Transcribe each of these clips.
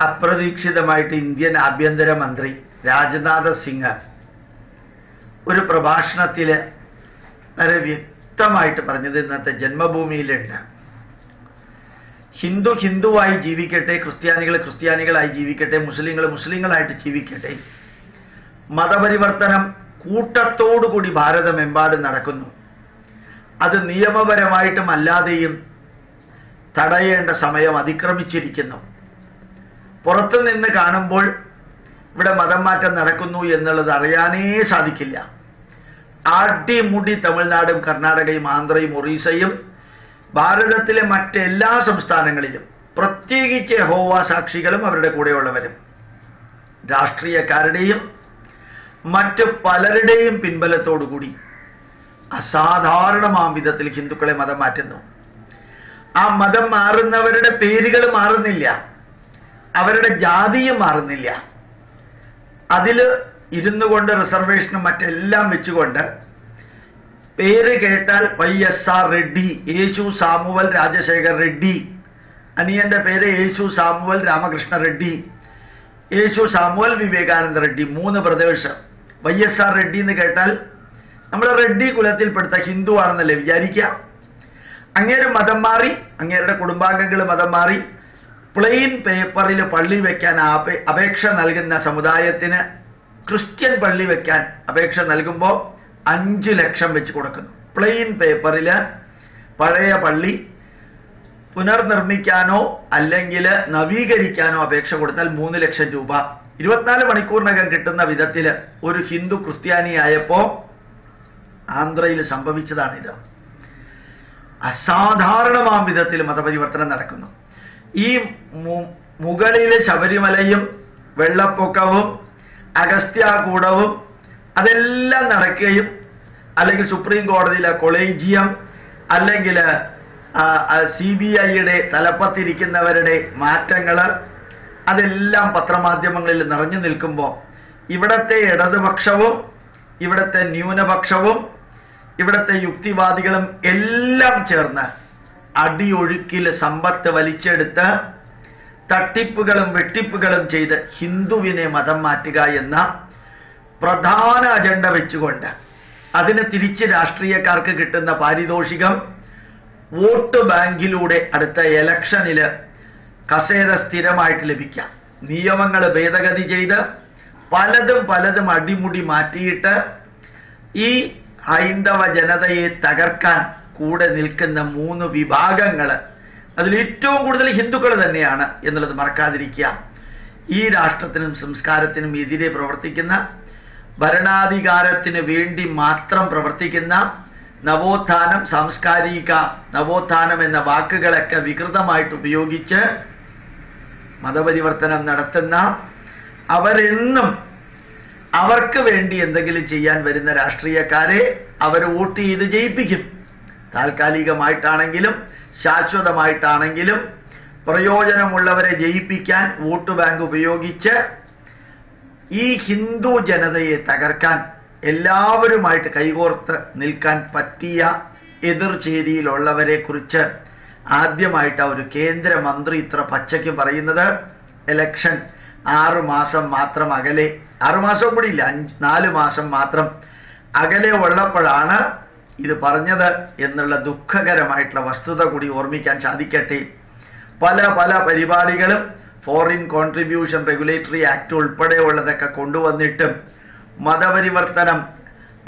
അപ്രതീക്ഷിതമായിട്ട് ഇന്ത്യൻ ആഭ്യന്തരമന്ത്രി രാജ്നാഥ് സിംഗ് ഒരു പ്രഭാഷണത്തിൽ വളരെ വ്യക്തമായിട്ട് പറഞ്ഞത് ഇന്നത്തെ ജന്മഭൂമിയിലുണ്ട്. ഹിന്ദു ഹിന്ദുവായി ജീവിക്കട്ടെ ക്രിസ്ത്യാനികൾ ക്രിസ്ത്യാനികളായി ജീവിക്കട്ടെ മുസ്ലിങ്ങൾ മുസ്ലിങ്ങളായിട്ട് ജീവിക്കട്ടെ. മതപരിവർത്തനം കൂട്ടത്തോടുകൂടി ഭാരതമെമ്പാടും നടക്കുന്നു. അത് നിയമപരമായിട്ടും അല്ലാതെയും തടയേണ്ട സമയം അതിക്രമിച്ചിരിക്കുന്നു. പുറത്തു നിന്ന് കാണുമ്പോൾ ഇവിടെ മതം മാറ്റം നടക്കുന്നു എന്നുള്ളത് അറിയാനേ സാധിക്കില്ല. അടിമുടി തമിഴ്നാടും കർണാടകയും ആന്ധ്രയും ഒറീസയും ഭാരതത്തിലെ മറ്റെല്ലാ സംസ്ഥാനങ്ങളിലും പ്രത്യേകിച്ച് ഹോവ സാക്ഷികളും അവരുടെ കൂടെയുള്ളവരും. രാഷ്ട്രീയക്കാരുടെയും മറ്റ് പലരുടെയും പിൻബലത്തോടുകൂടി അസാധാരണമാം വിധത്തിൽ ഹിന്ദുക്കളെ മതം മാറ്റുന്നു. ആ മതം മാറുന്നവരുടെ പേരുകൾ മാറുന്നില്ല. അവരുടെ ജാതിയും മാറുന്നില്ല. അതിൽ ഇരുന്നു കൊണ്ട് റിസർവേഷനും മറ്റെല്ലാം വെച്ചുകൊണ്ട് പേര് കേട്ടാൽ Y S R Reddy Yesu Samuel Rajasekhar Reddy അനിയന്റെ പേര് യേശു സാമുവൽ രാമകൃഷ്ണ റെഡ്ഡി യേശു സാമുവൽ വിവേകാനന്ദ റെഡ്ഡി മൂന്ന് brothers. Y S R Reddy എന്ന് കേട്ടാൽ നമ്മൾ റെഡ്ഡി കുലത്തിൽപ്പെടുത്ത ഹിന്ദു ആണെന്നല്ലേ വിചാരിക്കുക. അങ്ങേര് മതം മാറി അങ്ങേരുടെ കുടുംബാംഗങ്ങൾ മതം മാറി പ്ലെയിൻ പേപ്പറിൽ പള്ളി വയ്ക്കാൻ അപേക്ഷ നൽകുന്ന സമുദായത്തിന് ക്രിസ്ത്യൻ പള്ളി വയ്ക്കാൻ അപേക്ഷ നൽകുമ്പോൾ അഞ്ച് ലക്ഷം വെച്ച് കൊടുക്കുന്നു. പ്ലെയിൻ പേപ്പറിൽ പഴയ പള്ളി പുനർനിർമ്മിക്കാനോ അല്ലെങ്കിൽ നവീകരിക്കാനോ അപേക്ഷ കൊടുത്താൽ മൂന്ന് ലക്ഷം രൂപ. ഇരുപത്തിനാല് മണിക്കൂറിനകം കിട്ടുന്ന വിധത്തിൽ ഒരു ഹിന്ദു ക്രിസ്ത്യാനിയായപ്പോ ആന്ധ്രയിൽ സംഭവിച്ചതാണിത്. അസാധാരണമാം വിധത്തിൽ മതപരിവർത്തനം നടക്കുന്നു. ഈ മുകളിലെ ശബരിമലയും വെള്ളപ്പൊക്കവും അഗസ്ത്യാകൂടവും അതെല്ലാം നടക്കുകയും അല്ലെങ്കിൽ സുപ്രീം കോടതിയിലെ കൊളേജിയം അല്ലെങ്കിൽ സി ബി ഐയുടെ തലപ്പത്തിരിക്കുന്നവരുടെ മാറ്റങ്ങൾ അതെല്ലാം പത്രമാധ്യമങ്ങളിൽ നിറഞ്ഞു നിൽക്കുമ്പോൾ ഇവിടത്തെ ഇടതുപക്ഷവും ഇവിടത്തെ ന്യൂനപക്ഷവും ഇവിടത്തെ യുക്തിവാദികളും എല്ലാം ചേർന്ന് അടിയൊഴുക്കിൽ സമ്പത്ത് വലിച്ചെടുത്ത് തട്ടിപ്പുകളും വെട്ടിപ്പുകളും ചെയ്ത് ഹിന്ദുവിനെ മതം മാറ്റുക എന്ന പ്രധാന അജണ്ട വെച്ചുകൊണ്ട് അതിന് തിരിച്ച് രാഷ്ട്രീയക്കാർക്ക് കിട്ടുന്ന പാരിതോഷികം വോട്ട് ബാങ്കിലൂടെ അടുത്ത എലക്ഷനിൽ കസേര സ്ഥിരമായിട്ട് ലഭിക്കാം. നിയമങ്ങൾ ഭേദഗതി ചെയ്ത് പലതും പലതും അടിമുടി മാറ്റിയിട്ട് ഈ ഹൈന്ദവ ജനതയെ തകർക്കാൻ കൂടെ നിൽക്കുന്ന മൂന്ന് വിഭാഗങ്ങൾ അതിൽ ഏറ്റവും കൂടുതൽ ഹിന്ദുക്കൾ തന്നെയാണ് എന്നുള്ളത് മറക്കാതിരിക്കുക. ഈ രാഷ്ട്രത്തിനും സംസ്കാരത്തിനും എതിരെ പ്രവർത്തിക്കുന്ന ഭരണാധികാരത്തിന് വേണ്ടി മാത്രം പ്രവർത്തിക്കുന്ന നവോത്ഥാനം സാംസ്കാരിക നവോത്ഥാനം എന്ന വാക്കുകളൊക്കെ വികൃതമായിട്ട് ഉപയോഗിച്ച് മതപരിവർത്തനം നടത്തുന്ന അവരെന്നും അവർക്ക് വേണ്ടി എന്തെങ്കിലും ചെയ്യാൻ വരുന്ന രാഷ്ട്രീയക്കാരെ അവർ വോട്ട് ചെയ്ത് ജയിപ്പിക്കും. താൽക്കാലികമായിട്ടാണെങ്കിലും ശാശ്വതമായിട്ടാണെങ്കിലും പ്രയോജനമുള്ളവരെ ജയിപ്പിക്കാൻ വോട്ട് ബാങ്ക് ഉപയോഗിച്ച് ഈ ഹിന്ദു ജനതയെ തകർക്കാൻ എല്ലാവരുമായിട്ട് കൈകോർത്ത് നിൽക്കാൻ പറ്റിയ എതിർചേരിയിലുള്ളവരെ കുറിച്ച് ആദ്യമായിട്ട് ഒരു കേന്ദ്രമന്ത്രി ഇത്ര പച്ചയ്ക്ക് പറയുന്നത്. എലക്ഷൻ ആറു മാസം മാത്രം അകലെ ആറു മാസം കൂടി ഇല്ല അഞ്ച് നാല് മാസം മാത്രം അകലെ ഉള്ളപ്പോഴാണ് ഇത് പറഞ്ഞത് എന്നുള്ള ദുഃഖകരമായിട്ടുള്ള വസ്തുത കൂടി ഓർമ്മിക്കാൻ സാധിക്കട്ടെ. പല പല പരിപാടികളും ഫോറിൻ കോൺട്രിബ്യൂഷൻ റെഗുലേറ്ററി ആക്ട് ഉൾപ്പെടെയുള്ളതൊക്കെ കൊണ്ടുവന്നിട്ടും മതപരിവർത്തനം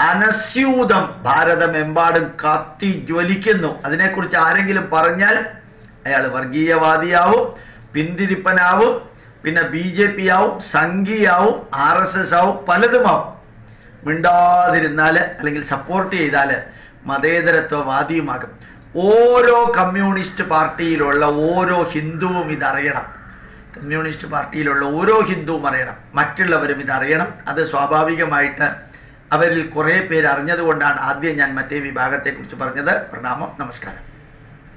അനസ്യൂതം ഭാരതമെമ്പാടും കത്തി ജ്വലിക്കുന്നു. അതിനെക്കുറിച്ച് ആരെങ്കിലും പറഞ്ഞാൽ അയാൾ വർഗീയവാദിയാവും പിന്തിരിപ്പനാവും പിന്നെ ബി ജെ പി ആവും സംഘിയാവും ആർ എസ് എസ് ആവും പലതുമാവും. മിണ്ടാതിരുന്നാൽ അല്ലെങ്കിൽ സപ്പോർട്ട് ചെയ്താൽ മതേതരത്വവാദിയുമാകും. ഓരോ കമ്മ്യൂണിസ്റ്റ് പാർട്ടിയിലുള്ള ഓരോ ഹിന്ദുവും ഇതറിയണം. കമ്മ്യൂണിസ്റ്റ് പാർട്ടിയിലുള്ള ഓരോ ഹിന്ദുവും അറിയണം. മറ്റുള്ളവരും ഇതറിയണം. അത് സ്വാഭാവികമായിട്ട് അവരിൽ കുറേ പേര് അറിഞ്ഞതുകൊണ്ടാണ് ആദ്യം ഞാൻ മറ്റേ വിഭാഗത്തെക്കുറിച്ച് പറഞ്ഞത്. പ്രണാമം. നമസ്കാരം.